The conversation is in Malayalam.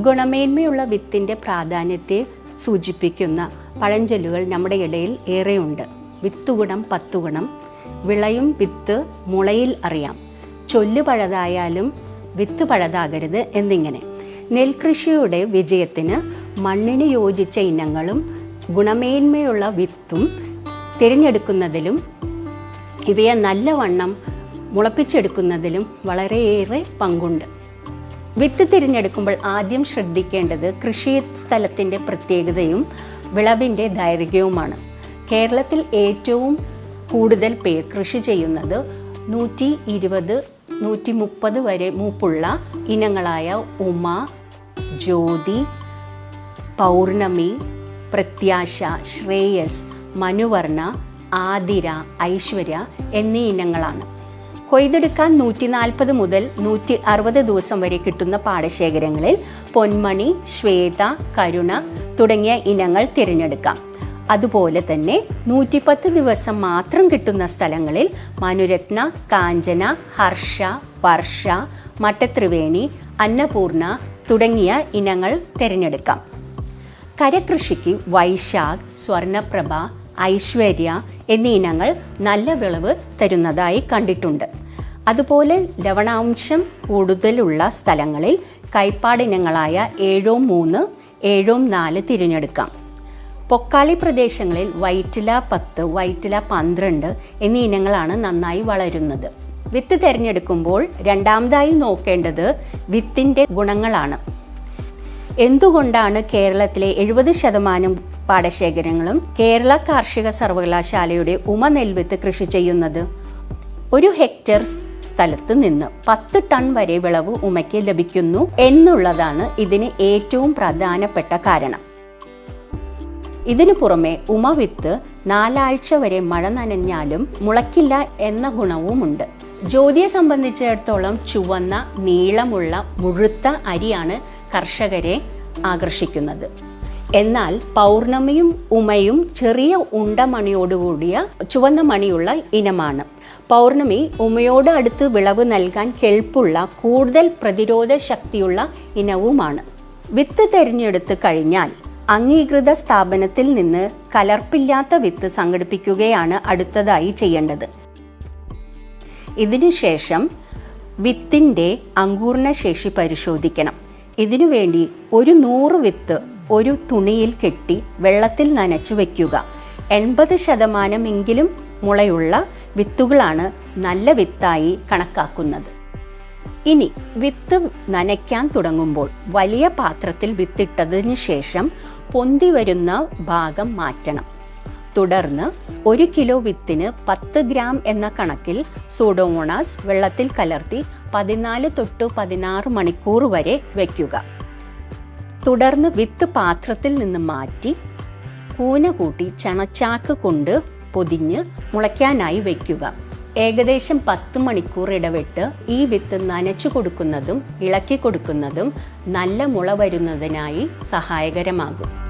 ഗുണമേന്മയുള്ള വിത്തിന്റെ പ്രാധാന്യത്തെ സൂചിപ്പിക്കുന്ന പഴഞ്ചൊല്ലുകൾ നമ്മുടെ ഇടയിൽ ഏറെയുണ്ട്. വിത്തുഗുണം പത്തുഗുണം. വിളയും വിത്ത് മുളയിൽ അറിയാം. ചൊല്ല് പഴതായാലും വിത്ത് പഴതാകരുത് എന്നിങ്ങനെ. നെൽകൃഷിയുടെ വിജയത്തിന് മണ്ണിന് യോജിച്ച ഇനങ്ങളും ഗുണമേന്മയുള്ള വിത്തും തിരഞ്ഞെടുക്കുന്നതിലും ഇവയെ നല്ലവണ്ണം മുളപ്പിച്ചെടുക്കുന്നതിലും വളരെയേറെ പങ്കുണ്ട്. വിത്ത് തിരഞ്ഞെടുക്കുമ്പോൾ ആദ്യം ശ്രദ്ധിക്കേണ്ടത് കൃഷി സ്ഥലത്തിന്റെ പ്രത്യേകതയും വിളവിന്റെ ദൈർഘ്യവുമാണ്. കേരളത്തിൽ ഏറ്റവും കൂടുതൽ പേർ കൃഷി ചെയ്യുന്നത് നൂറ്റി ഇരുപത് നൂറ്റി മുപ്പത് വരെ മൂപ്പുള്ള ഇനങ്ങളായ ഉമ ജ്യോതി പൗർണമി പ്രത്യാശ ശ്രേയസ് മനുവർണ ആതിര ഐശ്വര്യ എന്നീ ഇനങ്ങളാണ്. കൊയ്തെടുക്കാൻ നൂറ്റി നാൽപ്പത് മുതൽ നൂറ്റി അറുപത് ദിവസം വരെ കിട്ടുന്ന പാടശേഖരങ്ങളിൽ പൊന്മണി ശ്വേത കരുണ തുടങ്ങിയ ഇനങ്ങൾ തിരഞ്ഞെടുക്കാം. അതുപോലെ തന്നെ നൂറ്റിപ്പത്ത് ദിവസം മാത്രം കിട്ടുന്ന സ്ഥലങ്ങളിൽ മനുരത്ന കാഞ്ചന ഹർഷ വർഷ മട്ടത്രിവേണി അന്നപൂർണ തുടങ്ങിയ ഇനങ്ങൾ തിരഞ്ഞെടുക്കാം. കരകൃഷിക്ക് വൈശാഖ് സ്വർണപ്രഭ ഐശ്വര്യ എന്നീ ഇനങ്ങൾ നല്ല വിളവ് തരുന്നതായി കണ്ടിട്ടുണ്ട്. അതുപോലെ ലവണാംശം കൂടുതലുള്ള സ്ഥലങ്ങളിൽ കൈപ്പാടിനങ്ങളായ ഏഴോ മൂന്ന് ഏഴോ നാല് തിരഞ്ഞെടുക്കാം. പൊക്കാളി പ്രദേശങ്ങളിൽ വൈറ്റില പത്ത് വൈറ്റില പന്ത്രണ്ട് എന്നീ ഇനങ്ങളാണ് നന്നായി വളരുന്നത്. വിത്ത് തിരഞ്ഞെടുക്കുമ്പോൾ രണ്ടാമതായി നോക്കേണ്ടത് വിത്തിന്റെ ഗുണങ്ങളാണ്. എന്തുകൊണ്ടാണ് കേരളത്തിലെ എഴുപത് ശതമാനം പാടശേഖരങ്ങളും കേരള കാർഷിക സർവകലാശാലയുടെ ഉമ നെൽവിത്ത് കൃഷി ചെയ്യുന്നത്? ഒരു ഹെക്ടർ സ്ഥലത്ത് നിന്ന് പത്ത് ടൺ വരെ വിളവ് ഉമയ്ക്ക് ലഭിക്കുന്നു എന്നുള്ളതാണ് ഇതിന് ഏറ്റവും പ്രധാനപ്പെട്ട കാരണം. ഇതിനു പുറമെ ഉമവിത്ത് നാലാഴ്ച വരെ മഴ നനഞ്ഞാലും മുളയ്ക്കില്ല എന്ന ഗുണവുമുണ്ട്. ജ്യോതിയെ സംബന്ധിച്ചിടത്തോളം ചുവന്ന നീളമുള്ള മുഴുത്ത അരിയാണ് കർഷകരെ ആകർഷിക്കുന്നത്. എന്നാൽ പൗർണമിയും ഉമയും ചെറിയ ഉണ്ടമണിയോടുകൂടിയ ചുവന്ന മണിയുള്ള ഇനമാണ്. പൗർണമി ഉമയോട് അടുത്ത് വിളവ് നൽകാൻ കെൽപ്പുള്ള കൂടുതൽ പ്രതിരോധ ശക്തിയുള്ള ഇനവുമാണ്. വിത്ത് തിരഞ്ഞെടുത്ത് കഴിഞ്ഞാൽ അംഗീകൃത സ്ഥാപനത്തിൽ നിന്ന് കലർപ്പില്ലാത്ത വിത്ത് സംഘടിപ്പിക്കുകയാണ് അടുത്തതായി ചെയ്യേണ്ടത്. ഇതിനുശേഷം വിത്തിന്റെ അങ്കൂർണ ശേഷി പരിശോധിക്കണം. ഇതിനുവേണ്ടി ഒരു നൂറ് വിത്ത് ഒരു തുണിയിൽ കെട്ടി വെള്ളത്തിൽ നനച്ചു വയ്ക്കുക എൺപത് ശതമാനമെങ്കിലും മുളയുള്ള വിത്തുകളാണ് നല്ല വിത്തായി കണക്കാക്കുന്നത്. ഇനി വിത്ത് നനയ്ക്കാൻ തുടങ്ങുമ്പോൾ വലിയ പാത്രത്തിൽ വിത്തിട്ടതിന് ശേഷം പൊന്തി വരുന്ന ഭാഗം മാറ്റണം. തുടർന്ന് ഒരു കിലോ വിത്തിന് പത്ത് ഗ്രാം എന്ന കണക്കിൽ സോഡോമോണാസ് വെള്ളത്തിൽ കലർത്തി പതിനാല് തൊട്ട് പതിനാറ് മണിക്കൂർ വരെ വയ്ക്കുക തുടർന്ന് വിത്ത് പാത്രത്തിൽ നിന്ന് മാറ്റി കൂന കൂട്ടി ചണച്ചാക്ക് കൊണ്ട് പൊതിഞ്ഞ് മുളയ്ക്കാനായി വയ്ക്കുക ഏകദേശം പത്ത് മണിക്കൂർ ഇടവിട്ട് ഈ വിത്ത് നനച്ചു കൊടുക്കുന്നതും ഇളക്കി കൊടുക്കുന്നതും നല്ല മുള വരുന്നതിനായി സഹായകരമാകും.